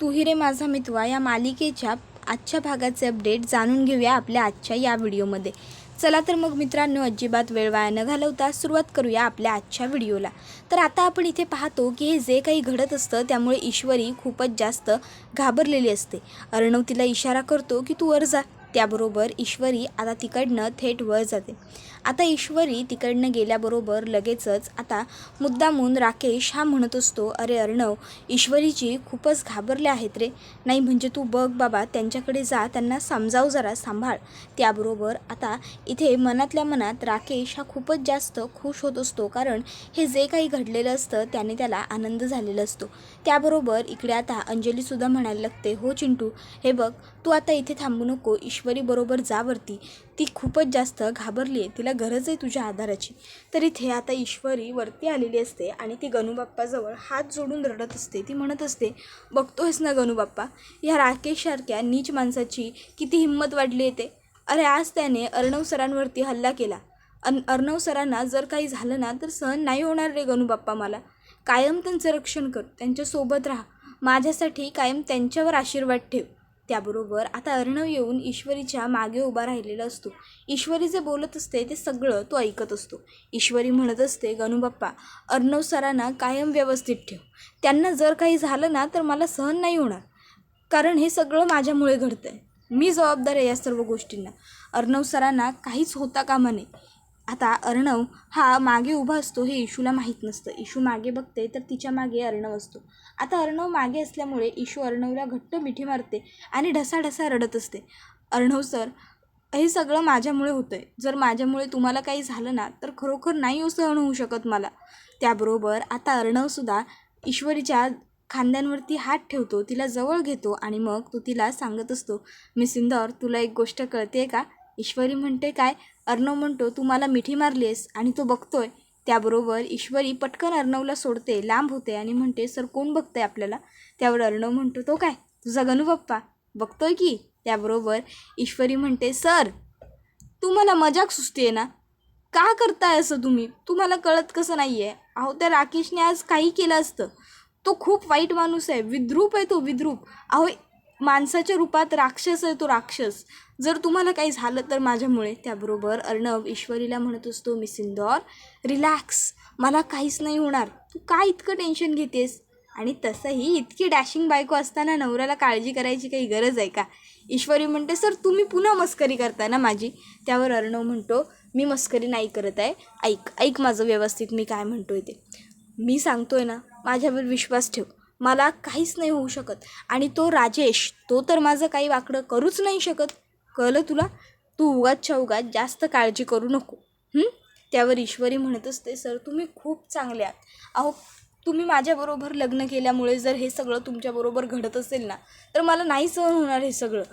तुही रे माझा मितवा या मालिकेच्या आजच्या भागाचे अपडेट जाणून घेऊया आपल्या आजच्या या व्हिडिओमध्ये. चला तर मग मित्रांनो अजिबात वेळ वाया न घालवता सुरुवात करूया आपल्या आजच्या व्हिडिओला. तर आता आपण इथे पाहतो की हे जे काही घडत असतं त्यामुळे ईश्वरी खूपच जास्त घाबरलेली असते. अर्णव तिला इशारा करतो की तू वर जा. त्याबरोबर ईश्वरी आता तिकडनं थेट वर जाते. आता ईश्वरी तिकडनं गेल्याबरोबर लगेचच आता मुद्दामून राकेश हा म्हणत असतो अरे अर्णव ईश्वरीची खूपच घाबरले आहेत रे. नाही म्हणजे तू बघ बाबा त्यांच्याकडे जा त्यांना समजाव जरा सांभाळ. त्याबरोबर आता इथे मनातल्या मनात राकेश हा खूपच जास्त खुश होत असतो कारण हे जे काही घडलेलं असतं त्याने त्याला आनंद झालेला असतो. त्याबरोबर इकडे आता अंजलीसुद्धा म्हणायला लागते हो चिंटू हे बघ तू आता इथे थांबू नको ईश्वर ईश्वरीबरोबर जा वरती ती खूपच जास्त घाबरली आहे. तिला गरज आहे तुझ्या आधाराची. तर इथे आता ईश्वरी वरती आलेली असते आणि ती गणूबाप्पाजवळ हात जोडून रडत असते. ती म्हणत असते बघतोयस ना गणूबाप्पा ह्या राकेशसारख्या नीच माणसाची किती हिंमत वाढली येते अरे आज त्याने अर्णव सरांवरती हल्ला केला. अन अर्णव सरांना जर काही झालं ना तर सहन नाही होणार रे गणूबाप्पा मला. कायम त्यांचं रक्षण कर त्यांच्यासोबत राहा. माझ्यासाठी कायम त्यांच्यावर आशीर्वाद ठेव. त्याबरोबर आता अर्णव येऊन ईश्वरीच्या मागे उभा राहिलेला असतो. ईश्वरी जे बोलत असते ते सगळं तो ऐकत असतो. ईश्वरी म्हणत असते गणूबाप्पा अर्णव सरांना कायम व्यवस्थित ठेव. त्यांना जर काही झालं ना तर मला सहन नाही होणार. कारण हे सगळं माझ्यामुळे घडतं आहे मी जबाबदार आहे या सर्व गोष्टींना. अर्णव सरांना काहीच होता कामा नये. आता अर्णव हा मागे उभा असतो हे इशूला माहीत नसतं. इशू मागे बघते तर तिच्यामागे अर्णव असतो. आता अर्णव मागे असल्यामुळे इशू अर्णवला घट्ट मिठी मारते आणि ढसाढसा रडत असते. अर्णव सर हे सगळं माझ्यामुळे होतं आहे जर माझ्यामुळे तुम्हाला काही झालं ना तर खरोखर नाही हो सहन होऊ शकत मला. त्याबरोबर आता अर्णवसुद्धा ईश्वरीच्या खांद्यांवरती हात ठेवतो तिला जवळ घेतो आणि मग तो तिला सांगत असतो मी सिंदर तुला एक गोष्ट कळते का? ईश्वरी म्हणते काय अर्णव म्हणतो तू मला मिठी मारली आहेस आणि तो बघतोय. त्याबरोबर ईश्वरी पटकन अर्णवला सोडते लांब होते आणि म्हणते सर कोण बघतंय आपल्याला? त्यावर अर्णव म्हणतो तो काय? तुझा गणूबाप्पा बघतोय की? त्याबरोबर ईश्वरी म्हणते सर तू मला मजाक सुचते ना? का करताय असं तुम्ही? तुम्हाला कळत कसं नाही आहे अहो त्या राकेशने आज काही केलं असतं. तो खूप वाईट माणूस आहे. विद्रूप आहे तो विद्रूप. अहो माणसाच्या रूपात राक्षस आहे तो राक्षस. जर तुम्हाला काही झालं तर माझ्यामुळे. त्याबरोबर अर्णव ईश्वरीला म्हणत असतो मिस इंदौर रिलॅक्स मला काहीच नाही होणार. तू काय इतकं टेन्शन घेतेस? आणि तसंही इतकी डॅशिंग बायको असताना नवऱ्याला काळजी करायची काही गरज आहे का? ईश्वरी म्हणते सर तुम्ही पुन्हा मस्करी करताय ना माझी? त्यावर अर्णव म्हणतो मी मस्करी नाही करत आहे. ऐक ऐक माझं व्यवस्थित. मी काय म्हणतो आहे ते. मी सांगतोय ना माझ्यावर विश्वास ठेव. मला काहीच नाही होऊ शकत. आणि तो राजेश तो तर माझं काही वाकडं करूच नाही शकत. कळलं तुला? तू उगाचच्या उगाच जास्त काळजी करू नको. त्यावर ईश्वरी म्हणत असते सर तुम्ही खूप चांगले आहात. अहो तुम्ही माझ्याबरोबर लग्न केल्यामुळे जर हे सगळं तुमच्याबरोबर घडत असेल ना तर मला नाही सहन होणार हे सगळं.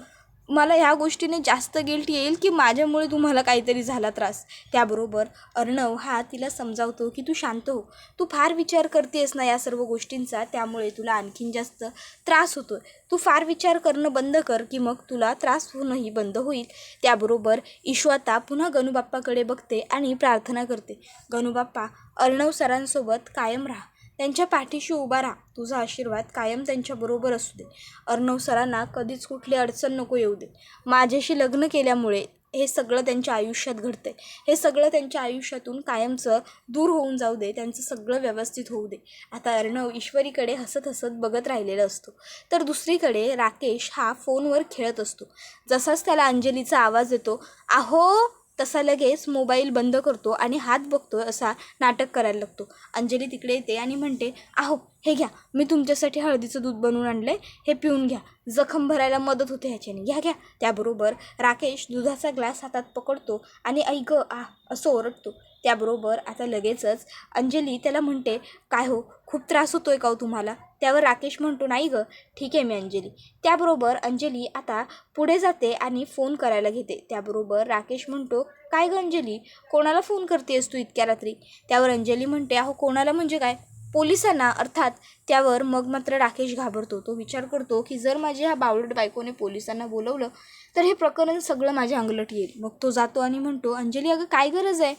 मला ह्या गोष्टीने जास्त गिल्ट येईल की माझ्यामुळे तुम्हाला काहीतरी झाला त्रास. त्याबरोबर अर्णव हा तिला समजावतो की तू शांत हो. तू फार विचार करतेस ना या सर्व गोष्टींचा त्यामुळे तुला आणखीन जास्त त्रास होतो तू फार विचार करणं बंद कर की मग तुला त्रास होणंही बंद होईल. त्याबरोबर ईशू आता पुन्हा गणूबाप्पाकडे बघते आणि प्रार्थना करते. गणूबाप्पा अर्णव सरांसोबत कायम राहा. त्यांच्या पाठीशी उभा राहा. तुझा आशीर्वाद कायम त्यांच्याबरोबर असू दे. अर्णव सरांना कधीच कुठली अडचण नको येऊ दे माझ्याशी लग्न केल्यामुळे हे सगळं त्यांच्या आयुष्यात घडतंय. हे सगळं त्यांच्या आयुष्यातून कायमचं दूर होऊन जाऊ दे. त्यांचं सगळं व्यवस्थित होऊ दे. आता अर्णव ईश्वरीकडे हसत हसत बघत राहिलेला असतो. तर दुसरीकडे राकेश हा फोनवर खेळत असतो. जसाच त्याला अंजलीचा आवाज येतो आहो तसा लगेच मोबाईल बंद करतो आणि हात बघतो असा नाटक करायला लागतो. अंजली तिकडे येते आणि म्हणते आहो हे घ्या मी तुमच्यासाठी हळदीचं दूध बनवून आणलं आहे हे पिऊन घ्या. जखम भरायला मदत होते ह्याच्याने. घ्या घ्या. त्याबरोबर राकेश दुधाचा ग्लास हातात पकडतो आणि ऐक आ असं ओरडतो. त्याबरोबर आता लगेचच अंजली त्याला म्हणते काय हो खूप त्रास होतो आहे का हो तुम्हाला? त्यावर राकेश म्हणतो नाही गं ठीक आहे मी अंजली. त्याबरोबर अंजली आता पुढे जाते आणि फोन करायला घेते. त्याबरोबर राकेश म्हणतो काय गं अंजली कोणाला फोन करतेस तू इतक्या रात्री? त्यावर अंजली म्हणते अहो कोणाला म्हणजे काय? पोलिसांना अर्थात त्यावर मग मात्र राकेश घाबरतो. तो विचार करतो की जर माझ्या ह्या बावळट बायकोने पोलिसांना बोलवलं तर हे प्रकरण सगळं माझ्या अंगलट येईल. मग तो जातो आणि म्हणतो अंजली अगं काय गरज आहे?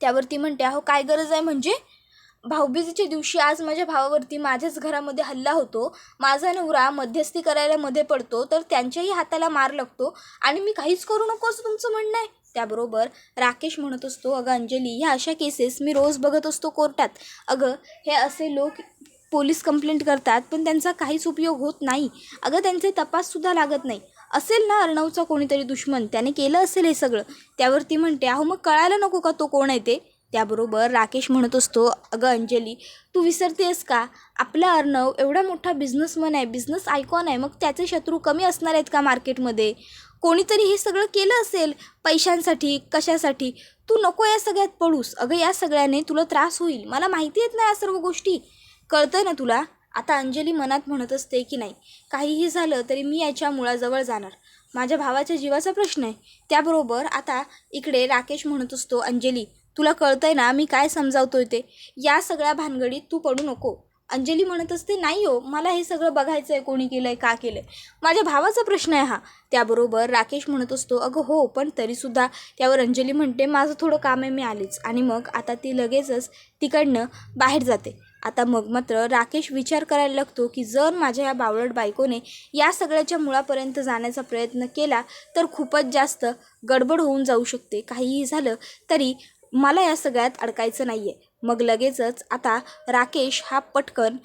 त्यावर ती म्हणते अहो काय गरज आहे म्हणजे? भाऊबीजेच्या दिवशी आज माझ्या भावावरती माझ्याच घरामध्ये हल्ला होतो. माझा नवरा मध्यस्थी करायला मध्ये पडतो तर त्यांच्याही हाताला मार लागतो आणि मी काहीच करू नको असं तुमचं म्हणणं आहे. त्याबरोबर राकेश म्हणत असतो अगं अंजली ह्या अशा केसेस मी रोज बघत असतो कोर्टात. अगं हे असे लोक पोलीस कंप्लेंट करतात पण त्यांचा काहीच उपयोग होत नाही. अगं त्यांचे तपाससुद्धा लागत नाही. असेल ना अर्णवचा कोणीतरी दुश्मन त्याने केलं असेल हे सगळं. त्यावरती म्हणते अहो मग कळायला नको का तो कोण आहे ते? त्याबरोबर राकेश म्हणत असतो अगं अंजली तू विसरतेस का? आपला अर्णव एवढा मोठा बिझनेसमन आहे बिझनेस आयकॉन आहे मग त्याचे शत्रू कमी असणार आहेत का मार्केटमध्ये कोणीतरी हे सगळं केलं असेल पैशांसाठी कशासाठी? तू नको या सगळ्यात पडूस. अगं या सगळ्याने तुला त्रास होईल. मला माहिती आहेत ना या सर्व गोष्टी. कळतं ना तुला? आता अंजली मनात म्हणत असते की नाही काहीही झालं तरी मी याच्या मुळाजवळ जाणार. माझ्या भावाच्या जीवाचा प्रश्न आहे. त्याबरोबर आता इकडे राकेश म्हणत असतो अंजली तुला कळतंय ना मी काय समजावतोय ते? या सगळ्या भानगडीत तू पडू नको. अंजली म्हणत असते नाही हो मला हे सगळं बघायचं आहे कोणी केलं आहे का केलं आहे माझ्या भावाचा प्रश्न आहे हा. त्याबरोबर राकेश म्हणत असतो अगं हो पण तरीसुद्धा त्यावर अंजली म्हणते माझं थोडं काम आहे मी आलीच. आणि मग आता ती लगेचच तिकडनं बाहेर जाते. आता मग मात्र राकेश विचार करायला लागतो की जर माझ्या या बावळट बायकोने या सगळ्याच्या मुळापर्यंत जाण्याचा प्रयत्न केला तर खूपच जास्त गडबड होऊन जाऊ शकते. काहीही झालं तरी मला या सगळ्यात अडकायचं नाही आहे मग लगेचच आता राकेश हा पटकन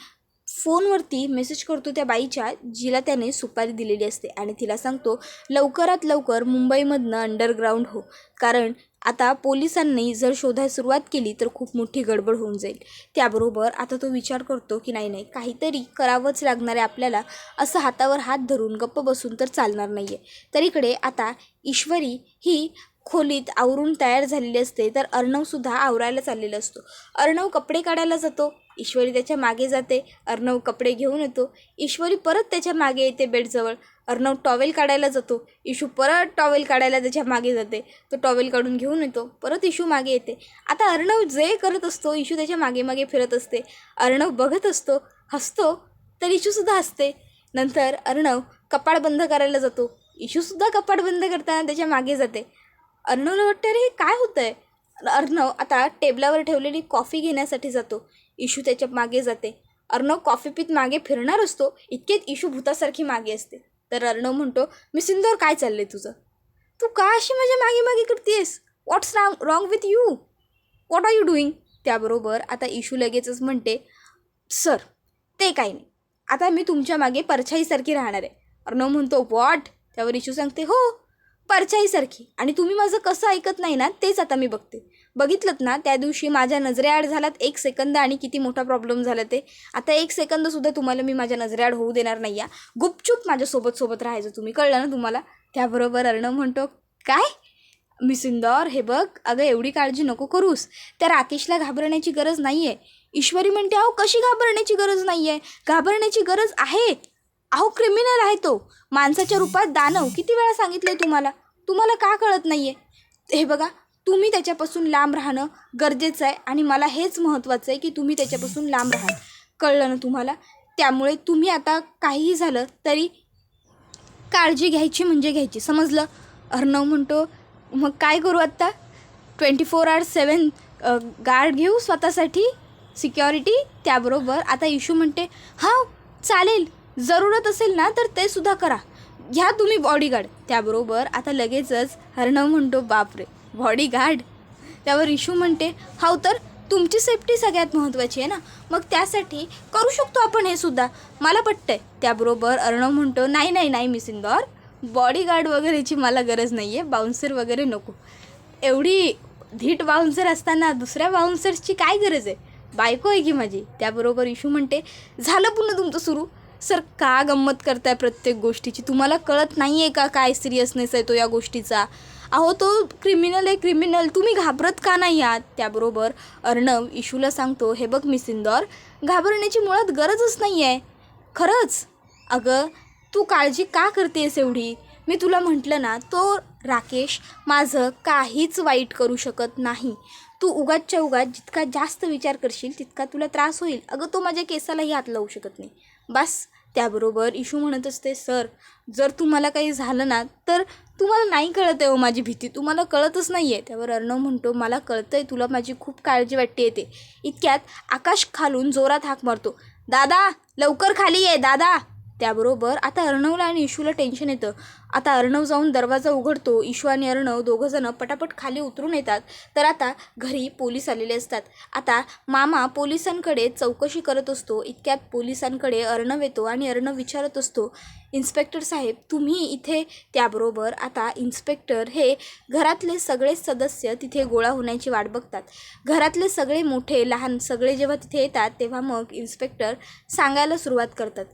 फोनवरती मेसेज करतो त्या बाईच्या जिला त्याने सुपारी दिलेली असते. आणि तिला सांगतो लवकरात लवकर मुंबईमधनं अंडरग्राऊंड हो. कारण आता पोलिसांनी जर शोधायला सुरुवात केली तर खूप मोठी गडबड होऊन जाईल. त्याबरोबर आता तो विचार करतो की नाही नाही काहीतरी करावंच लागणार आहे आपल्याला. असं हातावर हात धरून गप्प बसून तर चालणार नाही आहे तर इकडे आता ईश्वरी ही खोलीत आवरून तयार झालेली असते तर अर्णवसुद्धा आवरायला चाललेला असतो. अर्णव कपडे काढायला जातो. ईश्वरी त्याच्यामागे जाते. अर्णव कपडे घेऊन येतो. ईश्वरी परत त्याच्यामागे येते बेडजवळ. अर्णव टॉवेल काढायला जातो. इशू परत टॉवेल काढायला त्याच्यामागे जाते. तो टॉवेल काढून घेऊन येतो. परत इशू मागे येते. आता अर्णव जे करत असतो इशू त्याच्यामागे मागे फिरत असते. अर्णव बघत असतो हसतो तर इशूसुद्धा हसते. नंतर अर्णव कपाळ बंद करायला जातो. इशूसुद्धा कपाट बंद करताना त्याच्यामागे जाते. अर्णवला वाटतं अरे हे काय होतं आहे अर्णव आता टेबलावर ठेवलेली कॉफी घेण्यासाठी जातो. इशू त्याच्यामागे जाते. अर्णव कॉफी पीत मागे फिरणार असतो. इतकेच इशू भूतासारखी मागे असते. तर अर्णव म्हणतो मी सिंदोर काय चाललंय तुझं? तू का अशी माझ्या मागे मागे करतेस? What's wrong wrong with you what are you doing त्याबरोबर आता इशू लगेचच म्हणते सर ते काही नाही. आता मी तुमच्या मागे परछाईसारखी राहणार आहे. अर्णव म्हणतो वॉट त्यावर इशू सांगते हो परछाईसारखी आणि तुम्ही माझं कसं ऐकत नाही ना तेच आता मी बघते. बघितलं ना त्या दिवशी माझ्या नजरेआड झालात एक सेकंद आणि किती मोठा प्रॉब्लेम झाला ते. आता एक सेकंदसुद्धा तुम्हाला मी माझ्या नजरेआड होऊ देणार नाही या गुपचूप माझ्यासोबत सोबत राहायचं तुम्ही. कळलं ना तुम्हाला? त्याबरोबर अर्णव म्हणतो काय? मिस इंदौर हे बघ अगं एवढी काळजी नको करूस. त्या राकेशला घाबरण्याची गरज नाही आहे ईश्वरी म्हणते अहो कशी घाबरण्याची गरज नाही आहे घाबरण्याची गरज आहे. अहो क्रिमिनल आहे तो. माणसाच्या रूपात दानव किती वेळा सांगितलं तुम्हाला? तुम्हाला का कळत नाही आहे हे बघा तुम्ही त्याच्यापासून लांब राहणं गरजेचं आहे आणि मला हेच महत्त्वाचं आहे की तुम्ही त्याच्यापासून लांब राहाल कळलं ना तुम्हाला? त्यामुळे तुम्ही आता काहीही झालं तरी काळजी घ्यायची म्हणजे घ्यायची. समजलं? अर्णव म्हणतो मग काय करू आत्ता? Twenty four hours seven guard घेऊ स्वतःसाठी? सिक्युरिटी? त्याबरोबर आता इशू म्हणते हां चालेल. जरूरत असेल ना तर ते सुद्धा करा. घ्या तुम्ही बॉडीगार्ड त्याबरोबर आता लगेचच अर्णव म्हणतो बापरे बॉडीगार्ड त्यावर इशू म्हणते हाव तर तुमची सेफ्टी सगळ्यात महत्त्वाची आहे ना. मग त्यासाठी करू शकतो आपण हे सुद्धा. मला पटतंय. त्याबरोबर अर्णव म्हणतो नाही नाही नाही मिस इंदौर बॉडीगार्ड वगैरेची मला गरज नाही आहे बाउन्सर वगैरे नको. एवढी धीट बाउन्सर असताना दुसऱ्या बाउन्सर्सची काय गरज आहे? बायको आहे की माझी? त्याबरोबर इशू म्हणते झालं पुन्हा तुमचं सुरू. सर का गंमत करताय प्रत्येक गोष्टीची? तुम्हाला कळत नाही आहे का काय सिरियसनेस आहे तो या गोष्टीचा? अहो तो क्रिमिनल आहे क्रिमिनल तुम्ही घाबरत का नाही आहात? त्याबरोबर अर्णव इशूला सांगतो हे बघ मिस इंदौर घाबरण्याची मुळात गरजच नाही आहे खरंच? अगं तू काळजी का करतेस एवढी? मी तुला म्हटलं ना तो राकेश माझं काहीच वाईट करू शकत नाही. तू उगाचच्या उगाच जितका जास्त विचार करशील तितका तुला त्रास होईल. अगं तो माझ्या केसालाही हात लावू शकत नाही. बस त्याबरोबर इशू म्हणत असते सर जर तुम्हाला काही झालं ना तर तुम्हाला नाही कळत आहे हो माझी भीती. तुम्हाला कळतच नाही आहे त्यावर अर्णव म्हणतो मला कळतं आहे तुला माझी खूप काळजी वाटते येते. इतक्यात आकाश खालून जोरात हाक मारतो. दादा लवकर खाली ये दादा. त्याबरोबर आता अर्णवला आणि इशूला टेन्शन येतं. आता अर्णव जाऊन दरवाजा उघडतो इशू आणि अर्णव दोघंजणं पटापट खाली उतरून येतात. तर आता घरी पोलीस आलेले असतात. आता मामा पोलिसांकडे चौकशी करत असतो. इतक्यात पोलिसांकडे अर्णव येतो आणि अर्णव विचारत असतो इन्स्पेक्टर साहेब तुम्ही इथे त्याबरोबर आता इन्स्पेक्टर हे घरातले सगळे सदस्य तिथे गोळा होण्याची वाट बघतात. घरातले सगळे मोठे लहान सगळे जेव्हा तिथे येतात तेव्हा मग इन्स्पेक्टर सांगायला सुरुवात करतात.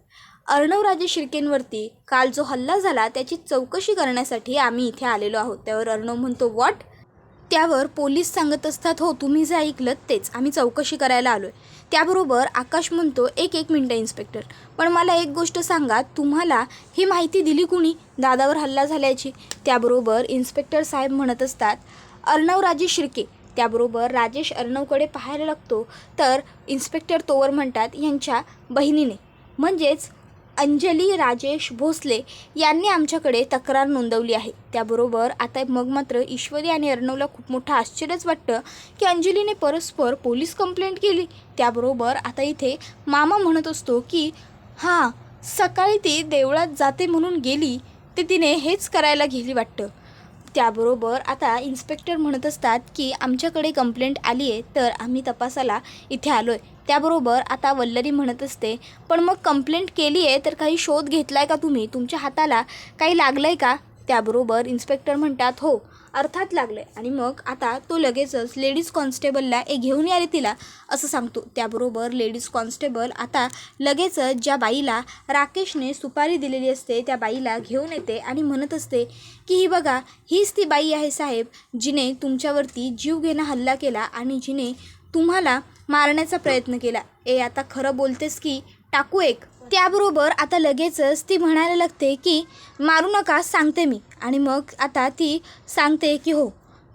अर्णवराजे शिर्केंवरती काल जो हल्ला झाला त्याची चौकशी करण्यासाठी आम्ही इथे आलेलो आहोत. त्यावर अर्णव म्हणतो वॉट? त्यावर पोलीस सांगत असतात हो तुम्ही जे ऐकलं तेच. आम्ही चौकशी करायला आलो आहे त्याबरोबर आकाश म्हणतो एक एक मिनटं इन्स्पेक्टर. पण मला एक गोष्ट सांगा तुम्हाला ही माहिती दिली कुणी? दादावर हल्ला झाल्याची. त्याबरोबर इन्स्पेक्टर साहेब म्हणत असतात अर्णवराजे शिर्के. त्याबरोबर राजेश अर्णवकडे पाहायला लागतो. तर इन्स्पेक्टर तोवर म्हणतात यांच्या बहिणीने. म्हणजेच अंजली राजेश भोसले यांनी आमच्याकडे तक्रार नोंदवली आहे. त्याबरोबर आता मग मात्र ईश्वरी आणि अर्णवला खूप मोठं आश्चर्यच वाटतं की अंजलीने परस्पर पोलीस कंप्लेंट केली. त्याबरोबर आता इथे मामा म्हणत असतो की हां सकाळी ती देवळात जाते म्हणून गेली ते तिने हेच करायला गेली वाटतं. त्याबरोबर आता इन्स्पेक्टर म्हणत असतात की आमच्याकडे कंप्लेंट आली आहे तर आम्ही तपासाला इथे आलो आहे त्याबरोबर आता वल्लरी म्हणत असते पण मग कंप्लेंट केली आहे तर काही शोध घेतला आहे का तुम्ही? तुमच्या हाताला काही लागलं आहे का? त्याबरोबर इन्स्पेक्टर म्हणतात हो अर्थात लागलं आहे आणि मग आता तो लगेचच लेडीज कॉन्स्टेबलला ए घेऊन या रे तिला असं सांगतो. त्याबरोबर लेडीज कॉन्स्टेबल आता लगेचच ज्या बाईला राकेशने सुपारी दिलेली असते त्या बाईला घेऊन येते आणि म्हणत असते की ही बघा हीच ती बाई आहे साहेब जिने तुमच्यावरती जीव घेणं हल्ला केला आणि जिने तुम्हाला मारण्याचा प्रयत्न केला. ए आता खरं बोलतेस की टाकू एक. त्याबरोबर आता लगेचच ती म्हणायला लागते की मारू नका सांगते मी. आणि मग आता ती सांगते की हो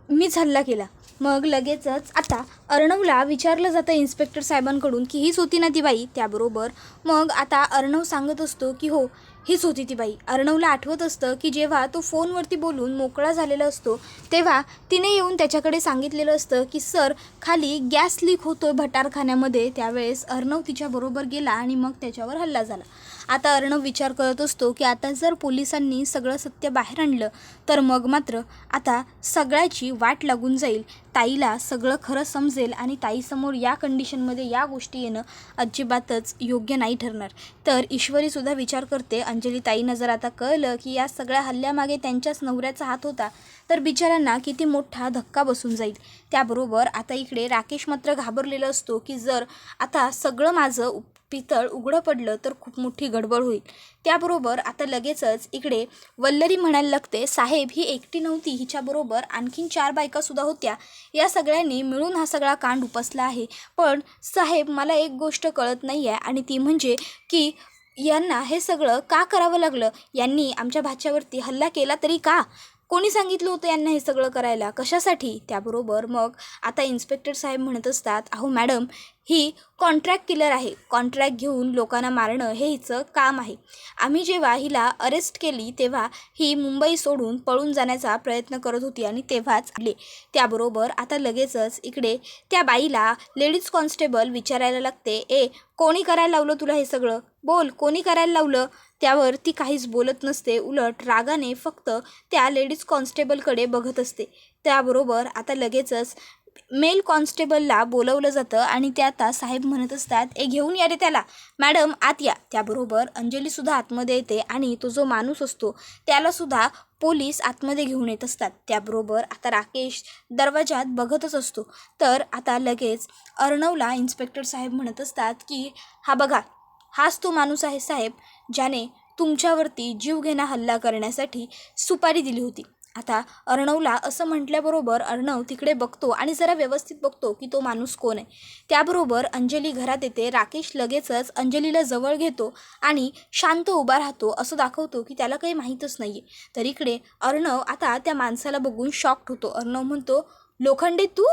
मीच हल्ला केला. मग लगेचच आता अर्णवला विचारलं जातं इन्स्पेक्टर साहेबांकडून की हीच होती ना ती बाई. त्याबरोबर मग आता अर्णव सांगत असतो की हो हीच होती ती बाई. अर्णवला आठवत असतं की जेव्हा तो फोनवरती बोलून मोकळा झालेला असतो तेव्हा तिने येऊन त्याच्याकडे सांगितलेलं असतं की सर खाली गॅस लीक होतोय भटारखान्यामध्ये. त्यावेळेस अर्णव तिच्याबरोबर गेला आणि मग त्याच्यावर हल्ला झाला. आता अर्णव विचार करत असतो की आता जर पोलिसांनी सगळं सत्य बाहेर आणलं तर मग मात्र आता सगळ्याची वाट लागून जाईल. ताईला सगळं खरं समजेल आणि ताईसमोर या कंडिशनमध्ये या गोष्टी येणं अजिबातच योग्य नाही ठरणार. तर ईश्वरीसुद्धा विचार करते अंजली ताईनं जर आता कळलं की या सगळ्या हल्ल्यामागे त्यांच्याच नवऱ्याचा हात होता तर बिचाऱ्यांना किती मोठा धक्का बसून जाईल. त्याबरोबर आता इकडे राकेश मात्र घाबरलेला असतो की जर आता सगळं माझं पितळ उघडं पडलं तर खूप मोठी गडबड होईल. त्याबरोबर आता लगेचच इकडे वल्लरी म्हणायला लागते साहेब ही एकटी नव्हती हिच्याबरोबर आणखीन चार बायकासुद्धा होत्या. या सगळ्यांनी मिळून हा सगळा कांड उपसला आहे. पण साहेब मला एक गोष्ट कळत नाही आहे आणि ती म्हणजे की यांना हे सगळं का करावं लागलं? यांनी आमच्या भाच्यावरती हल्ला केला तरी का? कोणी सांगितलं होतं यांना हे सगळं करायला? कशासाठी? त्याबरोबर मग आता इन्स्पेक्टर साहेब म्हणत असतात अहो मॅडम ही कॉन्ट्रॅक्ट किलर आहे. कॉन्ट्रॅक्ट घेऊन लोकांना मारणं हे हिचं काम आहे. आम्ही जेव्हा हिला अरेस्ट केली तेव्हा ही मुंबई सोडून पळून जाण्याचा प्रयत्न करत होती आणि तेव्हाच आले. त्याबरोबर आता लगेचच इकडे त्या बाईला लेडीज कॉन्स्टेबल विचारायला लागते ए कोणी करायला लावलं तुला हे सगळं? बोल कोणी करायला लावलं? त्यावर ती काहीच बोलत नसते. उलट रागाने फक्त त्या लेडीज कॉन्स्टेबलकडे बघत असते. त्याबरोबर आता लगेचच मेल कॉन्स्टेबलला बोलवलं जातं आणि ते आता साहेब म्हणत असतात ए घेऊन या रे त्याला. मॅडम आत या. त्याबरोबर अंजलीसुद्धा आतमध्ये येते आणि तो जो माणूस असतो त्यालासुद्धा पोलीस आतमध्ये घेऊन येत असतात. त्याबरोबर आता राकेश दरवाजात बघतच असतो. तर आता लगेच अर्णवला इन्स्पेक्टर साहेब म्हणत असतात की हा बघा हाच तो माणूस आहे साहेब ज्याने तुमच्यावरती जीवघेणा हल्ला करण्यासाठी सुपारी दिली होती. आता अर्णवला असं म्हटल्याबरोबर अर्णव तिकडे बघतो आणि जरा व्यवस्थित बघतो की तो माणूस कोण आहे. त्याबरोबर अंजली घरात येते राकेश लगेचच अंजलीला जवळ घेतो आणि शांत उभा राहतो असं दाखवतो की त्याला काही माहीतच नाही आहे तर इकडे अर्णव आता त्या माणसाला बघून शॉक्ड होतो. अर्णव म्हणतो लोखंडे तू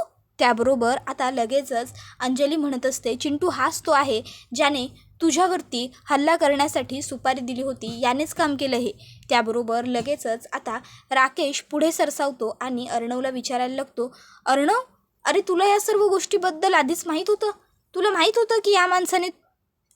त्याबरोबर आता लगेचच अंजली म्हणत असते चिंटू हाच तो आहे ज्याने तुझ्यावरती हल्ला करण्यासाठी सुपारी दिली होती यानेच काम केलं हे. त्याबरोबर लगेचच आता राकेश पुढे सरसावतो आणि अर्णवला विचारायला लागतो अर्णव अरे तुला या सर्व गोष्टीबद्दल आधीच माहीत होतं? तुला माहीत होतं की या माणसाने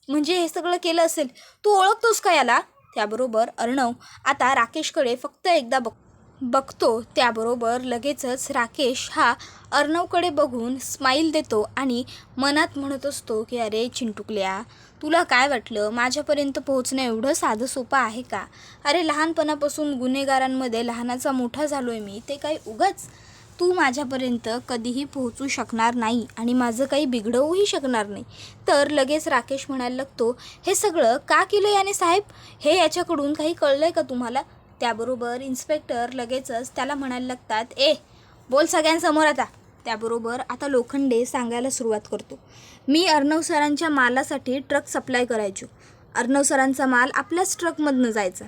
म्हणजे हे सगळं केलं असेल? तू ओळखतोस का याला? त्याबरोबर अर्णव आता राकेशकडे फक्त एकदा बघ बघतो त्याबरोबर लगेचच राकेश हा अर्णवकडे बघून स्माईल देतो आणि मनात म्हणत असतो की अरे चिंटुकल्या तुला काय वाटलं? माझ्यापर्यंत पोहोचणं एवढं साधं सोपं आहे का? अरे लहानपणापासून गुन्हेगारांमध्ये लहानाचा मोठा झालो आहे मी ते काही उगाच तू माझ्यापर्यंत कधीही पोहोचू शकणार नाही आणि माझं काही बिघडवूही शकणार नाही. तर लगेच राकेश म्हणायला लागतो हे सगळं का केलं याने साहेब? हे याच्याकडून काही कळलं आहे का तुम्हाला? त्याबरोबर इन्स्पेक्टर लगेचच त्याला म्हणायला लागतात ए बोल सगळ्यांसमोर आता. त्याबरोबर आता लोखंडे सांगायला सुरुवात करतो. मी अर्णव सरांच्या मालासाठी ट्रक सप्लाय करायचो. अर्णव सरांचा माल आपल्याच ट्रकमधनं जायचा.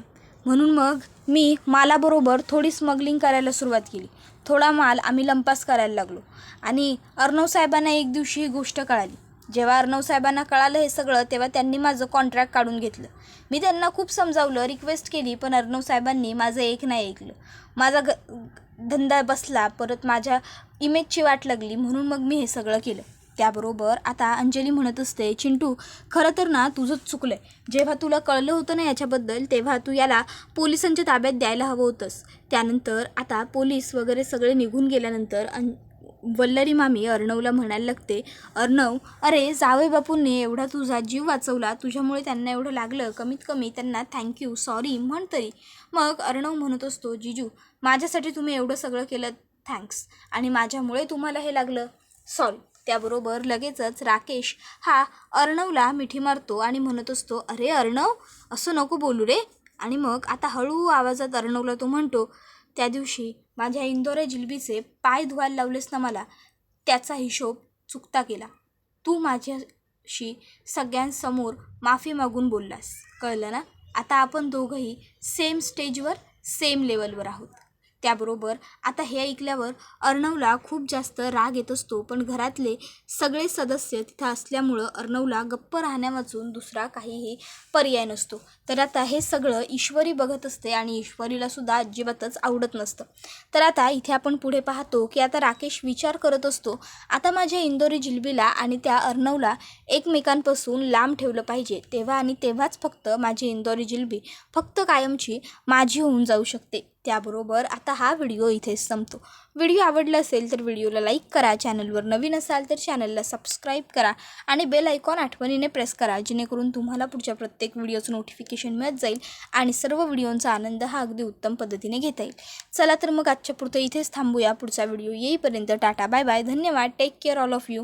म्हणून मग मी मालाबरोबर थोडी स्मगलिंग करायला सुरुवात केली. थोडा माल आम्ही लंपास करायला लागलो आणि अर्णव साहेबांना एक दिवशी ही गोष्ट कळाली. जेव्हा अर्णव साहेबांना कळालं हे सगळं तेव्हा त्यांनी माझं कॉन्ट्रॅक्ट काढून घेतलं. मी त्यांना खूप समजावलं रिक्वेस्ट केली पण अर्णव साहेबांनी माझं एक नाही ऐकलं. माझा ग धंदा बसला परत माझ्या इमेजची वाट लागली म्हणून मग मी हे सगळं केलं. त्याबरोबर आता अंजली म्हणत असते चिंटू खरं तर ना तुझंच चुकलं आहे जेव्हा तुला कळलं होतं ना याच्याबद्दल तेव्हा तू याला पोलिसांच्या ताब्यात द्यायला हवं होतंस. त्यानंतर आता पोलीस वगैरे सगळे निघून गेल्यानंतर अन वल्लरी मामी अर्णवला म्हणायला लागते अर्णव अरे जावई बापूंनी एवढा तुझा जीव वाचवला तुझ्यामुळे त्यांना एवढं लागलं कमीत कमी त्यांना थँक्यू सॉरी म्हण तरी. मग अर्णव म्हणत असतो जिजू माझ्यासाठी तुम्ही एवढं सगळं केलं थँक्स आणि माझ्यामुळे तुम्हाला हे लागलं सॉरी त्याबरोबर लगेचच राकेश हा अर्णवला मिठी मारतो आणि म्हणत असतो अरे अर्णव असं नको बोलू रे. आणि मग आता हळू आवाजात अर्णवला तो म्हणतो त्या दिवशी माझ्या इंदोरे जिलबीचे पाय धुवायला लावलेस ना मला त्याचा हिशोब चुकता केला. तू माझ्याशी सगळ्यांसमोर माफी मागून बोललास कळलं ना? आता आपण दोघंही सेम स्टेजवर सेम लेवलवर आहोत. त्याबरोबर आता हे ऐकल्यावर अर्णवला खूप जास्त राग येत असतो. पण घरातले सगळे सदस्य तिथं असल्यामुळं अर्णवला गप्प राहण्यावाचून दुसरा काहीही पर्याय नसतो. तर आता हे सगळं ईश्वरी बघत असते आणि ईश्वरीला सुद्धा अजिबातच आवडत नसतं. तर आता इथे आपण पुढे पाहतो की आता राकेश विचार करत असतो आता माझ्या इंदोरी जिलबीला आणि त्या अर्णवला एकमेकांपासून लांब ठेवलं पाहिजे. तेव्हा आणि तेव्हाच फक्त माझी इंदोरी जिलबी फक्त कायमची माझी होऊन जाऊ शकते. त्याबरोबर आता हा व्हिडिओ इथेच संपतो. व्हिडिओ आवडला असेल तर व्हिडिओला लाईक करा चॅनलवर नवीन असाल तर चॅनलला सबस्क्राईब करा आणि बेल आयकॉन आठवणीने प्रेस करा जेणेकरून तुम्हाला पुढच्या प्रत्येक व्हिडिओचं नोटिफिकेशन मिळत जाईल आणि सर्व व्हिडिओंचा आनंद हा अगदी उत्तम पद्धतीने घेता येईल. चला तर मग आजच्या पुरतं इथेच थांबूया. पुढचा व्हिडिओ येईपर्यंत टाटा बाय बाय. धन्यवाद. Take care all of you